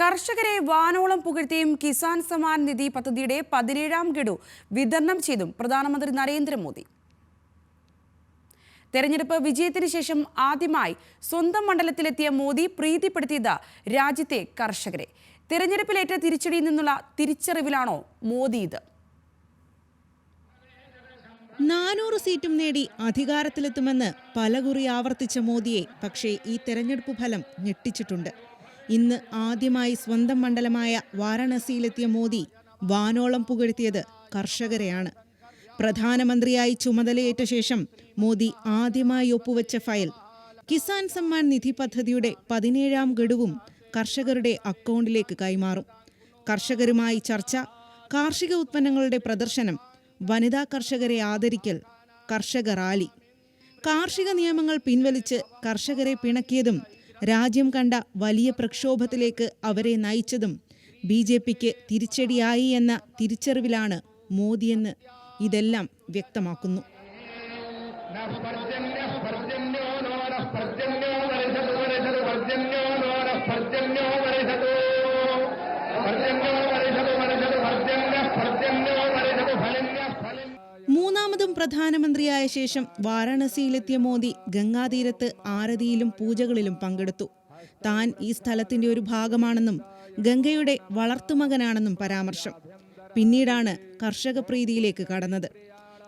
കർഷകരെ വാനോളം പുകഴ്ത്തിയും കിസാൻ സമ്മാൻ നിധി പദ്ധതിയുടെ പതിനേഴാം ഗഡു വിതരണം ചെയ്തും പ്രധാനമന്ത്രി നരേന്ദ്രമോദി. തെരഞ്ഞെടുപ്പ് വിജയത്തിന് ശേഷം ആദ്യമായി സ്വന്തം മണ്ഡലത്തിലെത്തിയ മോദി പ്രീതിപ്പെടുത്തിയത് രാജ്യത്തെ കർഷകരെ. തെരഞ്ഞെടുപ്പിലേറ്റ തിരിച്ചടിയിൽ നിന്നുള്ള തിരിച്ചറിവിലാണോ മോദി ഇത്? നാനൂറ് സീറ്റും നേടി അധികാരത്തിലെത്തുമെന്ന് പലകുറി ആവർത്തിച്ച മോദിയെ പക്ഷേ ഈ തെരഞ്ഞെടുപ്പ് ഫലം ഞെട്ടിച്ചിട്ടുണ്ട്. ഇന്ന് ആദ്യമായി സ്വന്തം മണ്ഡലമായ വാരാണസിയിലെത്തിയ മോദി വാനോളം പുകഴ്ത്തിയത് കർഷകരെയാണ്. പ്രധാനമന്ത്രിയായി ചുമതലയേറ്റ ശേഷം മോദി ആദ്യമായി ഒപ്പുവെച്ച ഫയൽ. കിസാൻ സമ്മാൻ നിധി പദ്ധതിയുടെ പതിനേഴാം ഗഡുവും കർഷകരുടെ അക്കൗണ്ടിലേക്ക് കൈമാറും. കർഷകരുമായി ചർച്ച കാർഷിക ഉത്പന്നങ്ങളുടെ പ്രദർശനം വനിതാ കർഷകരെ ആദരിക്കൽ കർഷക റാലി. കാർഷിക നിയമങ്ങൾ പിൻവലിച്ച് കർഷകരെ പിണക്കിയതും രാജ്യം കണ്ട വലിയ പ്രക്ഷോഭത്തിലേക്ക് അവരെ നയിച്ചതും ബി ജെ പിക്ക് തിരിച്ചടിയായി എന്ന തിരിച്ചറിവിലാണ് മോദിയെന്ന് ഇതെല്ലാം വ്യക്തമാക്കുന്നു. പർജന്യോ പ്രധാനമന്ത്രിയായ ശേഷം വാരാണസിയിലെത്തിയ മോദി ഗംഗാതീരത്ത് ആരതിയിലും പൂജകളിലും പങ്കെടുത്തു. താൻ ഈ സ്ഥലത്തിന്റെ ഒരു ഭാഗമാണെന്നും ഗംഗയുടെ വളർത്തുമകനാണെന്നും പരാമർശം. പിന്നീടാണ് കർഷക പ്രീതിയിലേക്ക് കടന്നത്.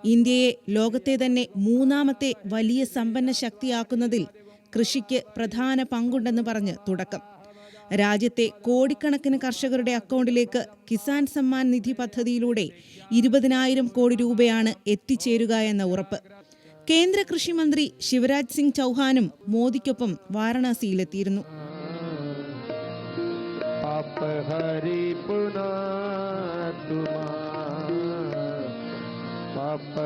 ഇന്ത്യയെ ലോകത്തെ തന്നെ മൂന്നാമത്തെ വലിയ സമ്പന്ന ശക്തിയാക്കുന്നതിൽ കൃഷിക്ക് പ്രധാന പങ്കുണ്ടെന്ന് പറഞ്ഞ് തുടക്കം. രാജ്യത്തെ കോടിക്കണക്കിന് കർഷകരുടെ അക്കൗണ്ടിലേക്ക് കിസാൻ സമ്മാൻ നിധി പദ്ധതിയിലൂടെ ഇരുപതിനായിരം കോടി രൂപയാണ് എത്തിച്ചേരുക എന്ന ഉറപ്പ്. കേന്ദ്ര കൃഷിമന്ത്രി ശിവരാജ് സിംഗ് ചൗഹാനും മോദിക്കൊപ്പം വാരണാസിയിലെത്തിയിരുന്നു. പപ്പ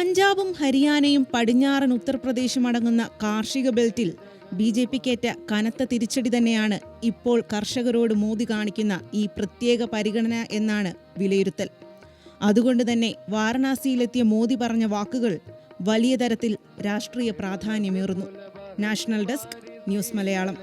പഞ്ചാബും ഹരിയാനയും പടിഞ്ഞാറൻ ഉത്തർപ്രദേശും അടങ്ങുന്ന കാർഷിക ബെൽറ്റിൽ ബി ജെ പിക്കേറ്റ കനത്ത തിരിച്ചടി തന്നെയാണ് ഇപ്പോൾ കർഷകരോട് മോദി കാണിക്കുന്ന ഈ പ്രത്യേക പരിഗണന എന്നാണ് വിലയിരുത്തൽ. അതുകൊണ്ട് തന്നെ വാരണാസിയിലെത്തിയ മോദി പറഞ്ഞ വാക്കുകൾ വലിയ തരത്തിൽ രാഷ്ട്രീയ പ്രാധാന്യമേറുന്നു. National desk news Malayalam.